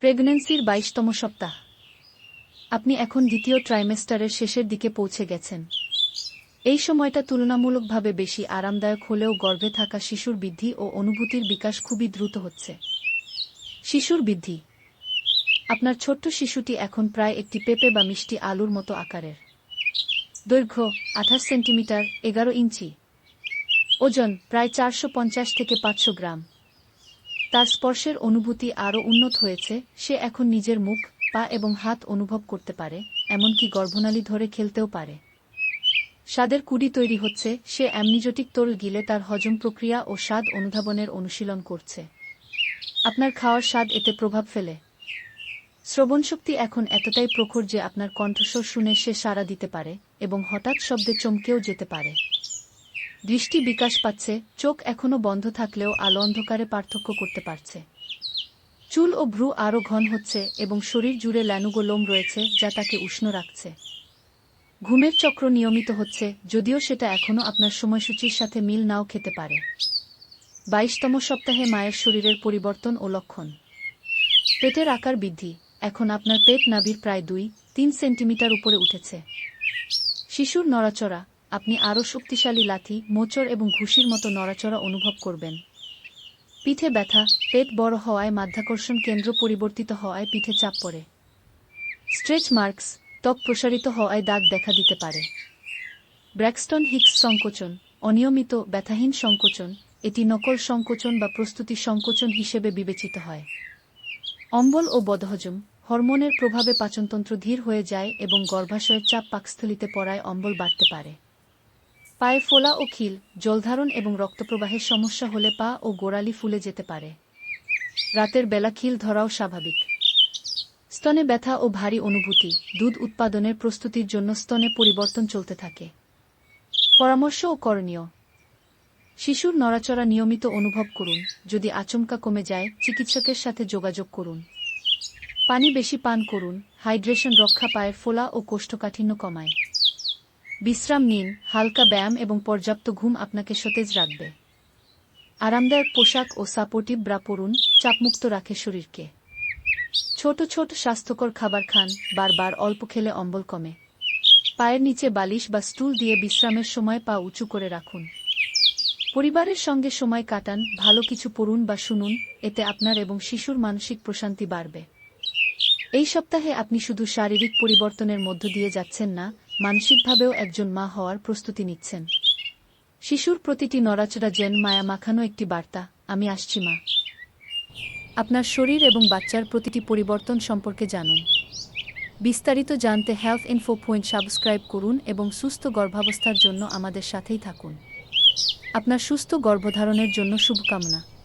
প্রেগন্যান্সির বাইশতম সপ্তাহ। আপনি এখন দ্বিতীয় ট্রাইমেস্টারের শেষের দিকে পৌঁছে গেছেন। এই সময়টা তুলনামূলকভাবে বেশি আরামদায়ক হলেও গর্ভে থাকা শিশুর বৃদ্ধি ও অনুভূতির বিকাশ খুবই দ্রুত হচ্ছে। শিশুর বৃদ্ধি। আপনার ছোট্ট শিশুটি এখন প্রায় একটি পেঁপে বা মিষ্টি আলুর মতো আকারের। দৈর্ঘ্য আঠাশ সেন্টিমিটার, এগারো ইঞ্চি। ওজন প্রায় চারশো পঞ্চাশ থেকে পাঁচশো গ্রাম। তার স্পর্শের অনুভূতি আরও উন্নত হয়েছে, সে এখন নিজের মুখ, পা এবং হাত অনুভব করতে পারে, এমনকি গর্ভনালী ধরে খেলতেও পারে। স্বাদের কুড়ি তৈরি হচ্ছে, সে অ্যামনিজটিক তোল গিলে তার হজম প্রক্রিয়া ও স্বাদ অনুধাবনের অনুশীলন করছে। আপনার খাওয়ার স্বাদ এতে প্রভাব ফেলে। শ্রবণশক্তি এখন এতটাই প্রখর যে আপনার কণ্ঠস্বর শুনে সে সাড়া দিতে পারে এবং হঠাৎ শব্দে চমকেও যেতে পারে। দৃষ্টি বিকাশ পাচ্ছে, চোখ এখনও বন্ধ থাকলেও আলো অন্ধকারে পার্থক্য করতে পারছে। চুল ও ভ্রু আরও ঘন হচ্ছে এবং শরীর জুড়ে ল্যানুগো লোম রয়েছে যা তাকে উষ্ণ রাখছে। ঘুমের চক্র নিয়মিত হচ্ছে, যদিও সেটা এখনও আপনার সময়সূচির সাথে মিল নাও খেতে পারে। বাইশতম সপ্তাহে মায়ের শরীরের পরিবর্তন ও লক্ষণ। পেটের আকার বৃদ্ধি, এখন আপনার পেট নাভির প্রায় দুই, তিন সেন্টিমিটার উপরে উঠেছে। শিশুর নড়াচড়া আপনি আরও শক্তিশালী লাথি, মোচড় এবং ঘুষির মতো নড়াচড়া অনুভব করবেন। পিঠে ব্যথা, পেট বড় হওয়ায় মাধ্যাকর্ষণ কেন্দ্র পরিবর্তিত হওয়ায় পিঠে চাপ পড়ে। স্ট্রেচ মার্কস, ত্বক প্রসারিত হওয়ায় দাগ দেখা দিতে পারে। ব্র্যাকস্টন হিক্স সংকোচন, অনিয়মিত, ব্যথাহীন সংকোচন, এটি নকল সংকোচন বা প্রস্তুতি সংকোচন হিসেবে বিবেচিত হয়। অম্বল ও বদহজম, হরমোনের প্রভাবে পাচনতন্ত্র ধীর হয়ে যায় এবং গর্ভাশয়ের চাপ পাকস্থলিতে পড়ায় অম্বল বাড়তে পারে। পায়ে ফোলা ও খিল জলধারণ এবং রক্তপ্রবাহের সমস্যা হলে পা ও গোড়ালি ফুলে যেতে পারে। রাতের বেলা খিল ধরাও স্বাভাবিক। স্তনে ব্যথা ও ভারী অনুভূতি, দুধ উৎপাদনের প্রস্তুতির জন্য স্তনে পরিবর্তন চলতে থাকে। পরামর্শ ও করণীয়। শিশুর নড়াচড়া নিয়মিত অনুভব করুন, যদি আচমকা কমে যায়, চিকিৎসকের সাথে যোগাযোগ করুন। পানি বেশি পান করুন, হাইড্রেশন রক্ষা পায়ের ফোলা ও কোষ্ঠকাঠিন্য কমায়। বিশ্রাম নিন, হালকা ব্যায়াম এবং পর্যাপ্ত ঘুম আপনাকে সতেজ রাখবে। আরামদায়ক পোশাক ও সাপোর্টিভ ব্রা পরুন, চাপমুক্ত রাখে শরীরকে। ছোট ছোট স্বাস্থ্যকর খাবার খান, বারবার অল্প খেলে অম্বল কমে। পায়ের নিচে বালিশ বা স্টুল দিয়ে বিশ্রামের সময় পা উঁচু করে রাখুন। পরিবারের সঙ্গে সময় কাটান, ভালো কিছু পড়ুন বা শুনুন, এতে আপনার এবং শিশুর মানসিক প্রশান্তি বাড়বে। এই সপ্তাহে আপনি শুধু শারীরিক পরিবর্তনের মধ্য দিয়ে যাচ্ছেন না মানসিকভাবেও একজন মা হওয়ার প্রস্তুতি নিচ্ছেন। শিশুর প্রতিটি নড়াচড়া জেন মায়া মাখানো একটি বার্তা, আমি আসছি, মা। আপনার শরীর এবং বাচ্চার প্রতিটি পরিবর্তন সম্পর্কে জানুন। বিস্তারিত জানতে হেলথ ইনফো পয়েন্ট সাবস্ক্রাইব করুন এবং সুস্থ গর্ভাবস্থার জন্য আমাদের সাথেই থাকুন। আপনার সুস্থ গর্ভধারণের জন্য শুভকামনা।